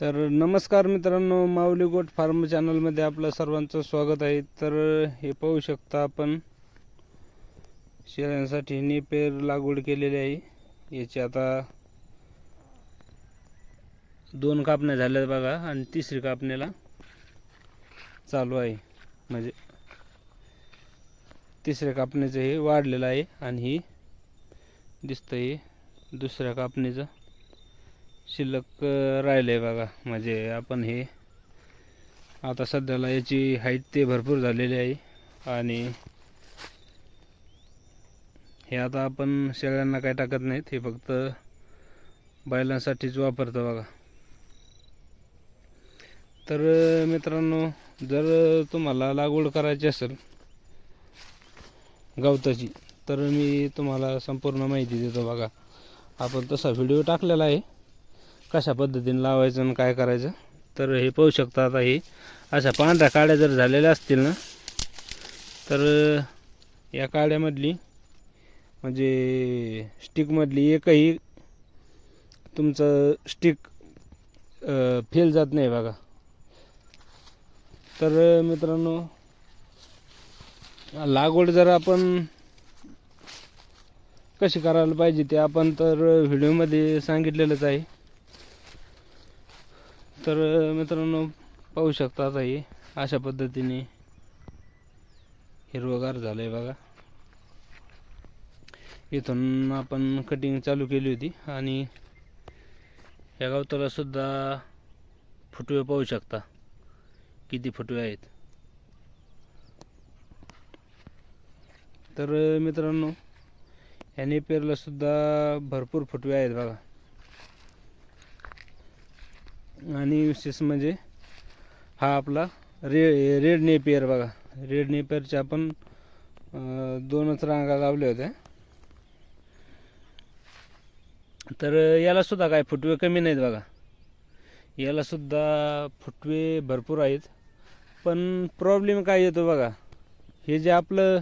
तर नमस्कार मित्रांनो माऊली गोट फार्म चॅनलमध्ये आपलं सर्वांचं स्वागत आहे. तर हे पाहू शकता आपण शेळ्यांसाठी नेपेर लागवड केलेली आहे. याची आता दोन कापण्या झाल्या बघा आणि तिसरी कापण्याला चालू आहे. म्हणजे तिसऱ्या कापणीचं हे वाढलेलं आहे आणि ही दिसतं हे दुसऱ्या कापणीचं. शिल्लक राहिलं आहे बघा. म्हणजे आपण हे आता सध्याला याची हाईट ते भरपूर झालेली आहे. आणि हे आता आपण शेळ्यांना काय टाकत नाहीत हे फक्त बैलांसाठीच वापरतो बघा. तर मित्रांनो जर तुम्हाला लागवड करायची असेल गवताची तर मी तुम्हाला संपूर्ण माहिती देतो बघा. आपण तसा व्हिडिओ टाकलेला आहे. कशा पद्धतीने लावायचं आणि काय करायचं तर हे पाहू शकता आता हे. अशा पांढऱ्या काड्या जर झालेल्या असतील ना तर या काड्यामधली म्हणजे स्टिकमधली एकही तुमचं स्टिक फेल जात नाही बघा. तर मित्रांनो लागवड जर आपण कशी करायला पाहिजे ते आपण तर व्हिडिओमध्ये सांगितलेलंच आहे. तर मित्रांनो पाहू शकता आता हे अशा पद्धतीने हिरवगार झालं आहे बघा. इथून आपण कटिंग चालू केली होती आणि या गावतालासुद्धा फुटवे पाहू शकता. किती फुटवे आहेत. तर मित्रांनो या पेरलासुद्धा भरपूर फुटवे आहेत बघा. आणि विशेष म्हणजे हा आपला रे रेड नेपियर बघा. रेड नेपियरच्या आपण दोनच रांगा लावल्या होत्या. तर याला सुद्धा काय फुटवे कमी नाहीत बघा. याला सुद्धा फुटवे भरपूर आहेत. पण प्रॉब्लेम काय येतो बघा. हे जे आपलं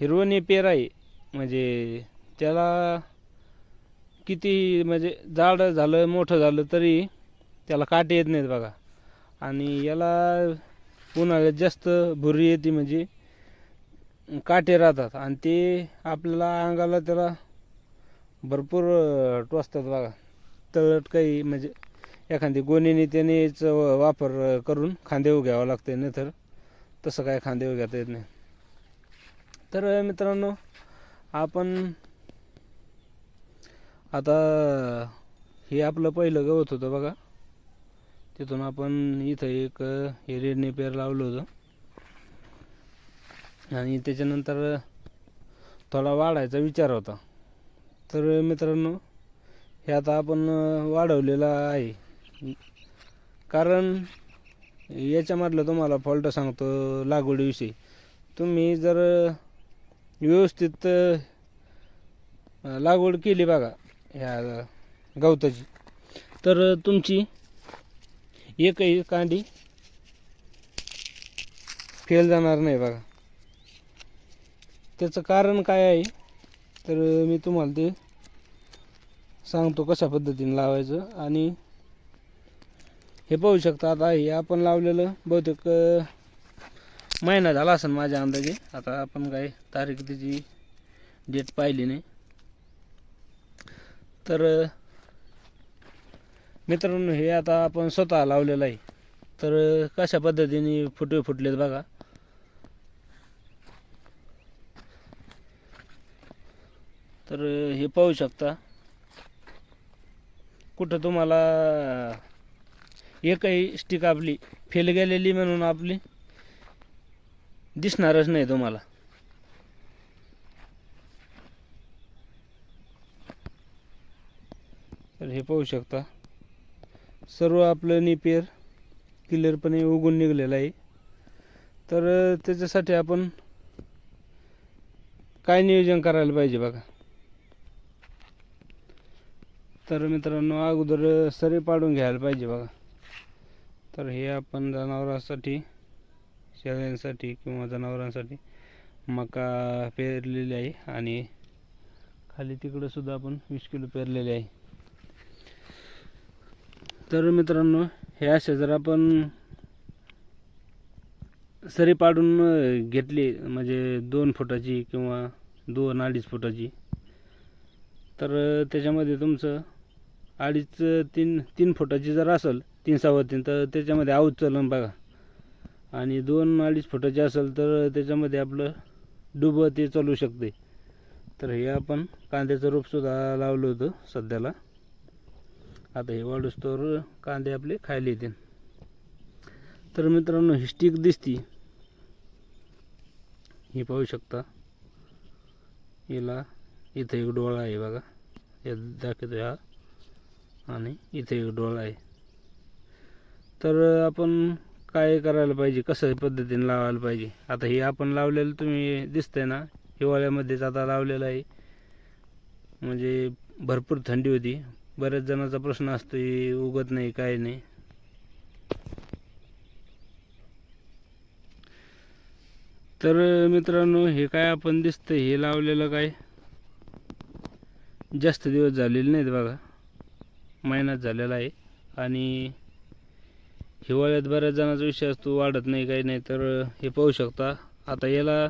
हिरवं नेपियर आहे म्हणजे त्याला किती म्हणजे जाड झालं मोठं झालं तरी त्याला काटे येत नाहीत बघा. आणि याला उन्हाळ्यात जास्त भुरी येते म्हणजे काटे राहतात. आणि ते आपल्याला अंगाला त्याला भरपूर टोचतात बघा. तळट काही म्हणजे एखादी गोणीने त्यानेच वापर करून खांदेव घ्यावं लागते नाही तर तसं काय खांदेव घेता येत नाही. तर मित्रांनो आपण आता हे आपलं पहिलं गवत होतं बघा. तिथून आपण इथं एक हे रेडने पेर लावलं होतं. आणि त्याच्यानंतर थोडा वाढायचा विचार होता. तर मित्रांनो हे आता आपण वाढवलेला वाढवलेलं आहे. कारण याच्यामधलं तुम्हाला फॉल्ट सांगतो लागवडीविषयी. तुम्ही जर व्यवस्थित लागवड केली बघा ह्या गवताची. तर तुमची एकही कांडी फेल जाणार नाही बघा. त्याचं कारण काय आहे तर मी तुम्हाला ते सांगतो कशा पद्धतीने लावायचं. आणि हे पाहू शकता आता हे आपण लावलेलं बहुतेक महिना झाला असेल माझ्या अंदाजे. आता आपण काय तारीख त्याची डेट पाहिली नाही. तर मित्रांनो हे आता आपण स्वतः लावलेलं आहे. तर कशा पद्धतीने फुटवे फुटलेत बघा. तर हे पाहू शकता. कुठं तुम्हाला एकही स्टिक आपली फेल गेलेली म्हणून आपली दिसणारच नाही तुम्हाला. तर हे पाहू शकता. सर्व आपलं निपेर क्लिअरपणे उगून निघलेलं आहे. तर त्याच्यासाठी आपण काय नियोजन करायला पाहिजे बघा. तर मित्रांनो अगोदर सरी पाडून घ्यायला पाहिजे बघा. तर हे आपण जनावरांसाठी शेळ्यांसाठी किंवा जनावरांसाठी मका पेरलेली आहे आणि खाली तिकडंसुद्धा आपण वीस किलो पेरलेले आहे. तर मित्रांनो हे असे जर आपण सरी पाडून घेतली म्हणजे दोन फुटाची किंवा दोन अडीच फुटाची. तर त्याच्यामध्ये तुमचं अडीच तीन तीन फुटाची जर असेल तीन सव्वा तीन तर त्याच्यामध्ये आऊत चलन बघा. आणि दोन अडीच फुटाची असेल तर त्याच्यामध्ये आपलं डुबं ते चालू शकते. तर हे आपण कांद्याचं रोपसुद्धा लावलं होतं सध्याला. आता हे वाढूस्तोवर कांदे आपले खायला येतील. तर मित्रांनो ही स्टिक दिसती. ही पाहू शकता. हिला इथं एक डोळा आहे बघा. हे दाखवतो हा. आणि इथे एक डोळा आहे. तर आपण काय करायला पाहिजे? कसं पद्धतीने लावायला पाहिजे? आता हे आपण लावलेलं तुम्ही दिसतंय ना हिवाळ्यामध्येच आता लावलेलं आहे. म्हणजे भरपूर थंडी होती. बऱ्याच जणांचा प्रश्न असतो हे उगत नाही काय नाही. तर मित्रांनो हे काय आपण दिसतं हे लावलेलं काय? जास्त दिवस झालेले नाहीत बघा. महिनात झालेला आहे. आणि हिवाळ्यात बऱ्याच जणांचा विषय असतो वाढत नाही काही नाही. तर हे पाहू शकता. आता याला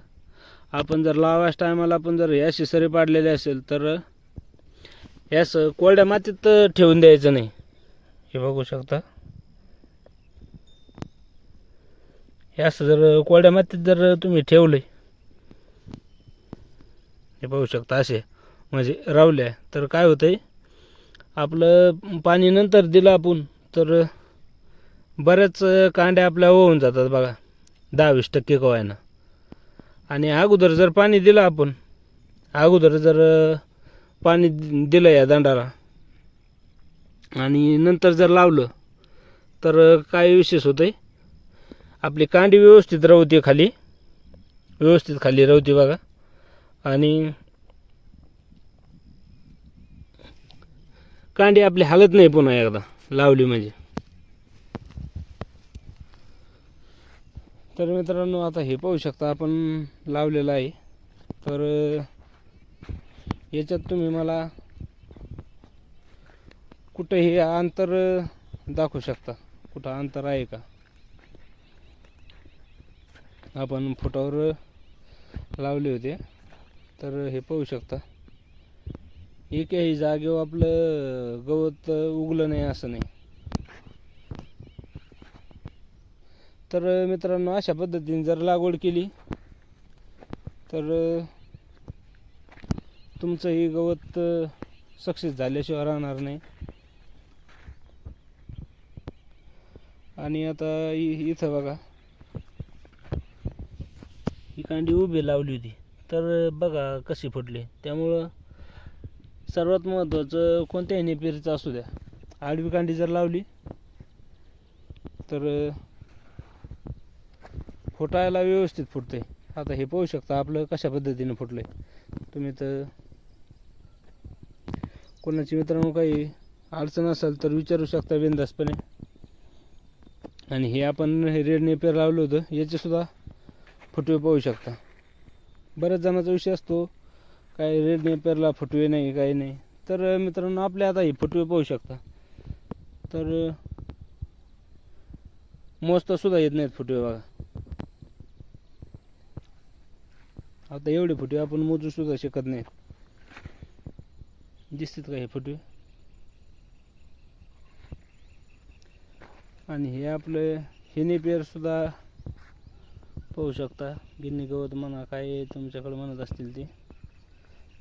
आपण जर लावायच टायमाला आपण जर याशी सरी पाडलेली असेल तर यास कोरड्या मातीत ठेवून द्यायचं नाही. हे बघू शकता. हे असं जर कोरड्या मातीत जर तुम्ही ठेवले हे पाहू शकता असे. म्हणजे रावल्या. तर काय होतंय? आपलं पाणी नंतर दिलं आपण तर बऱ्याच कांड्या आपल्या होऊन जातात बघा. दहा वीस टक्के कवायनं. आणि अगोदर जर पाणी दिलं आपण अगोदर जर पाणी दिलं या दंडाला. आणि नंतर जर लावलं तर काय विशेष होतं आपली कांडी व्यवस्थित राहते खाली. व्यवस्थित खाली राहते बघा. आणि कांडी आपली हालत नाही पुन्हा एकदा लावली म्हणजे. तर मित्रांनो आता हे पाहू शकता आपण लावलेलं आहे. तर याच्यात तुम्ही मला कुठं हे अंतर दाखवू शकता. कुठं अंतर आहे का? आपण फुटावर लावले होते. तर हे पाहू शकता. एकही जागेवर आपलं गवत उगलं नाही असं नाही. तर मित्रांनो अशा पद्धतीने जर लागवड केली तर तुमचं हे गवत सक्सेस झाल्याशिवाय राहणार नाही. आणि आता इ- इथं बघा. ही कांडी उभी लावली होती. तर बघा कशी फुटली. त्यामुळं सर्वात महत्त्वाचं कोणत्याही नेपेरीचं असू द्या. आडवी कांडी जर लावली तर फुटायला व्यवस्थित फुटते आता हे पाहू शकता आपलं कशा पद्धतीने आहे तुम्ही तर कोणाची मित्रांनो काही अडचण असेल तर विचारू शकता बिंदासपणे आणि हे आपण हे रेड नेपेर लावलं होतं याचेसुद्धा फुटवे पाहू शकता. बऱ्याच जणांचा विषय असतो काय रेड नेपेरला फुटवे नाही काही नाही. तर मित्रांनो आपल्या आता हे फुटवे पाहू शकता. तर मोजतासुद्धा येत नाहीत फुटवे बघा. आता एवढे फुटवे आपण मोजूसुद्धा शकत नाही दिसतात का हे फुटवे आणि हे आपलं हिने पेर सुद्धा पाहू शकता. गिन्नी गवत म्हणा काय तुमच्याकडे म्हणत असतील ते.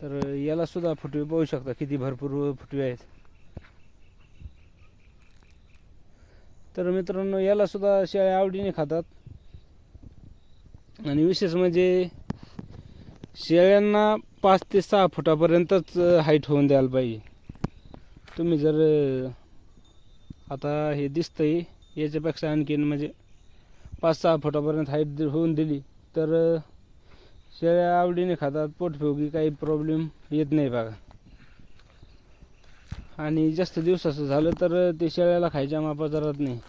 तर याला सुद्धा फुटवे पाहू शकता. किती भरपूर फुटवे आहेत. तर मित्रांनो याला सुद्धा शेळ्या आवडीने खातात. आणि विशेष म्हणजे शेळ्यांना पाच ते सहा फुटापर्यंतच हाईट होऊन द्यायला पाहिजे तुम्ही जर आता हे दिसतंय याच्यापेक्षा आणखीन म्हणजे पाच सहा फुटापर्यंत हाईट होऊन दिली तर शेळ्या आवडीने खातात पोटफोगी काही प्रॉब्लेम येत नाही बघा. आणि जास्त दिवसाचं झालं तर ते शेळ्याला खायच्या मापा राहत नाही.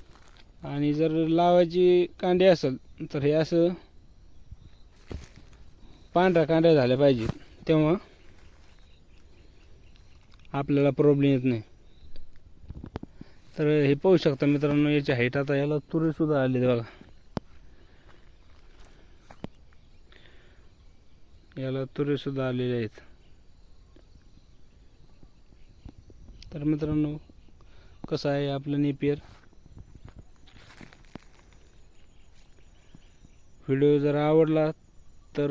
आणि जर लावायची कांडी असेल तर हे असं पांढऱ्या कांड्या झाल्या पाहिजेत. तेव्हा आपल्याला प्रॉब्लेम येत नाही. तर हे पाहू शकता मित्रांनो याची हाईट आता याला तुरीसुद्धा आली बघा. याला तुरीसुद्धा आलेले आहेत. तर मित्रांनो कसं आहे आपलं नेपियर? व्हिडिओ जर आवडला तर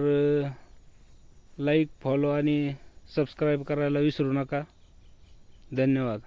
लाईक फॉलो आणि सबस्क्राईब करायला विसरू नका. धन्यवाद.